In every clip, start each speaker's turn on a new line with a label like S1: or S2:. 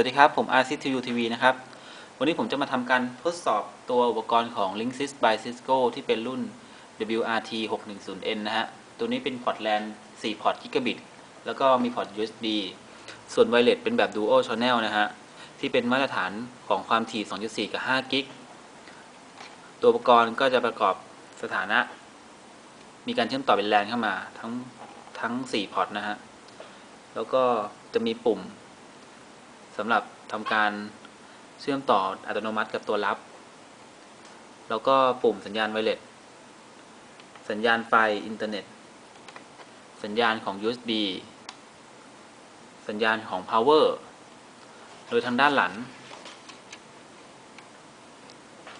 S1: วัสดีครับ ผม r c t u TV นะครับ วันนี้ผมจะมาทำการทดสอบตัวอุปกรณ์ของ Linksys by Cisco ที่เป็นรุ่น WRT 610N นะฮะ ตัวนี้เป็นพอร์ต LAN 4พอร์ต Gigabit แล้วก็มีพอร์ต USB ส่วน Wireless เป็นแบบ Dual Channel นะฮะ ที่เป็นมาตรฐานของความถี่ 2.4 กับ5กิก ตัวอุปกรณ์ก็จะประกอบสถานะ มีการเชื่อมต่อเป็น LAN เข้ามาทั้งทั้ง 4 พอร์ตนะฮะ แล้วก็จะมีปุ่ม สำหรับทำการเชื่อมต่ออัตโนมัติกับตัวรับ แล้วก็ปุ่มสัญญาณไวเลสสัญญาณไฟอินเทอร์เน็ต สัญญาณของ USB สัญญาณของ power โดยทางด้านหลัง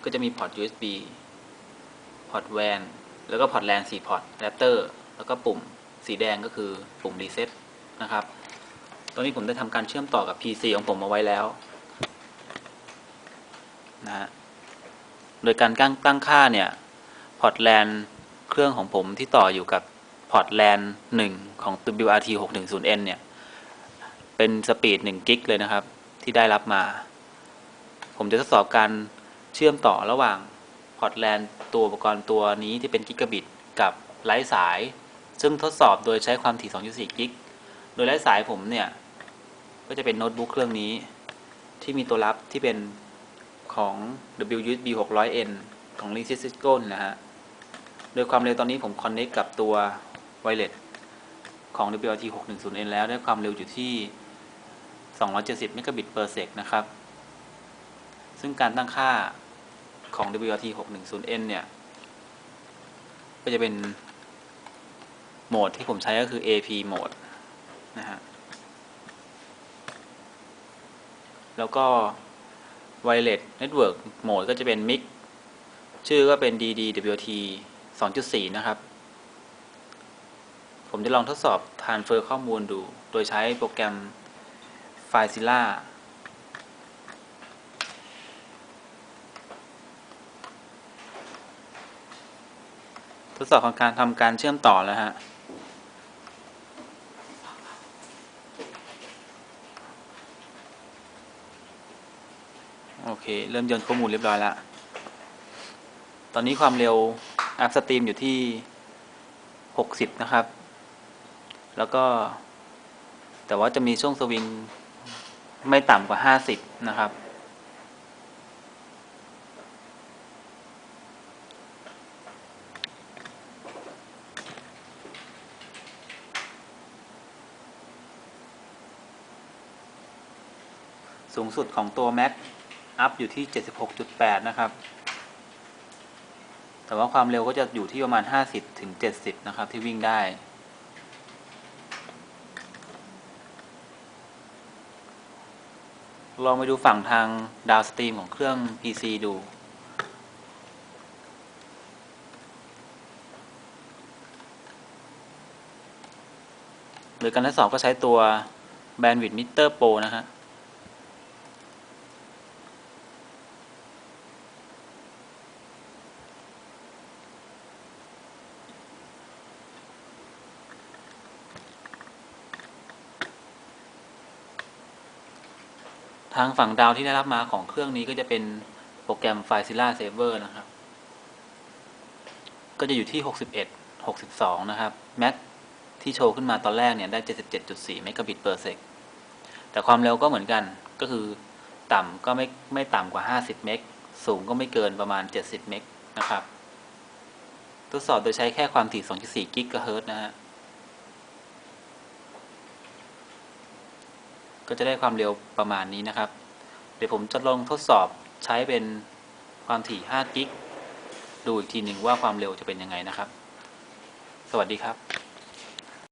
S1: ก็จะมีพอร์ต USB พอร์ต WAN แล้วก็พอร์ต LAN 4พอร์ตแดปเตอร์แล้วก็ปุ่มสีแดงก็คือปุ่ม reset นะครับ ตอนนี้ผมได้ทำการเชื่อมต่อกับ PC ของผมเอาไว้แล้วนะฮะโดยการตั้งตั้งค่าเนี่ยพอร์ต LAN เครื่องของผมที่ต่ออยู่กับพอร์ต LAN 1ของ WRT 610N เนี่ย เป็นสปีด1กิกเลยนะครับ ที่ได้รับมา ผมจะทดสอบการเชื่อมต่อระหว่างพอร์ต LAN ตัวอุปกรณ์ตัวนี้ที่เป็นกิกะบิตกับไร้สาย ซึ่งทดสอบโดยใช้ความถี่ 2.4 กิกโดยไร้สายผมเนี่ย ก็จะเป็นโน้ตบุ๊กเครื่องนี้ ที่มีตัวรับที่เป็นของ WUSB 600N ของ Linksys Cisco นะฮะ โดยความเร็วตอนนี้ผมคอนเน c t กับตัวไวเลสของ WRT 610N แล้วได้ความเร็วอยู่ที่ 270 เมกะบิต per sec นะครับ ซึ่งการตั้งค่าของ WRT 610N เนี่ย ก็จะเป็นโหมดที่ผมใช้ก็คือ AP โหมด นะฮะ แล้วก็ Wireless Network Mode ก็จะเป็น Mix ชื่อก็เป็น DDWT 2.4 นะครับ ผมจะลองทดสอบ Transfer ข้อมูลดู โดยใช้โปรแกรม FileZilla ทดสอบของการทำการเชื่อมต่อแล้วฮะ โอเค เริ่มยนข้อมูลเรียบร้อยแล้ว ตอนนี้ความเร็วอัพสตรีมอยู่ที่ 60 นะครับ แล้วก็ แต่ว่าจะมีช่วงสวิงไม่ต่ำกว่า 50 นะครับ สูงสุดของตัว Mac อัพอยู่ที่ 76.8 นะครับ แต่ว่าความเร็วก็จะอยู่ที่ประมาณ 50 ถึง 70 นะครับ ที่วิ่งได้ ลองไปดูฝั่งทางดาวสตรีมของเครื่อง PC ดูหรือการทดสอบก็ใช้ตัว Bandwidth Meter Pro นะฮะ ทางฝั่งดาวที่ได้รับมาของเครื่องนี้ก็จะเป็นโปรแกรม FileZilla Saver นะครับ ก็จะอยู่ที่ 61 62 นะครับ Mac ที่โชว์ขึ้นมาตอนแรกเนี่ยได้ 77.4 เมกะบิต per sec แต่ความเร็วก็เหมือนกันก็คือต่ำก็ไม่ไม่ต่ำกว่า 50 เมกสูงก็ไม่เกินประมาณ 70 เมกนะครับ ทดสอบโดยใช้แค่ความถี่ 2.4 กิกะเฮิรตซ์นะฮะ ก็จะได้ความเร็วประมาณนี้นะครับ เดี๋ยวผมจะลองทดสอบใช้เป็นความถี่5กิกดูอีกทีหนึ่งว่าความเร็วจะเป็นยังไงนะครับ สวัสดีครับ